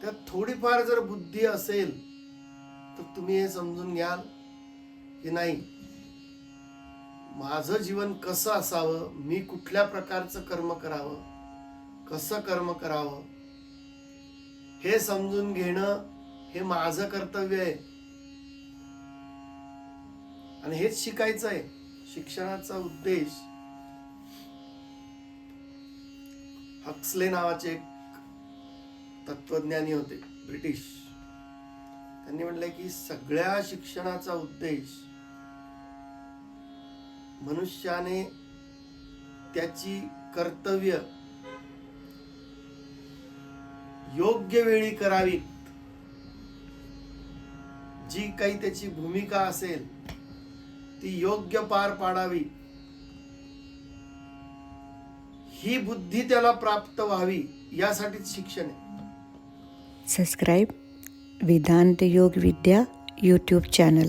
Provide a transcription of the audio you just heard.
त्यात थोडीफार जर बुद्धी असेल तर तुम्ही हे समजून घ्याल की नाही माझं जीवन कसं असावं मी कुठल्या प्रकारचं कर्म करावं कसं कर्म करावं हे समजून घेणं हे माझं कर्तव्य आहे. आणि हेच शिकायचं आहे. शिक्षणाचा उद्देश हक्सले नावाचे एक तत्वज्ञानी होते ब्रिटिश. त्यांनी म्हटलंय की सगळ्या शिक्षणाचा उद्देश मनुष्याने त्याची कर्तव्य योग्य वेळी करावीत. जी काही त्याची भूमिका असेल ती योग्य पार पाडावी. ही बुद्धी त्याला प्राप्त व्हावी यासाठीच शिक्षण आहे. सबस्क्राईब वेदांत योग विद्या यूट्यूब चॅनल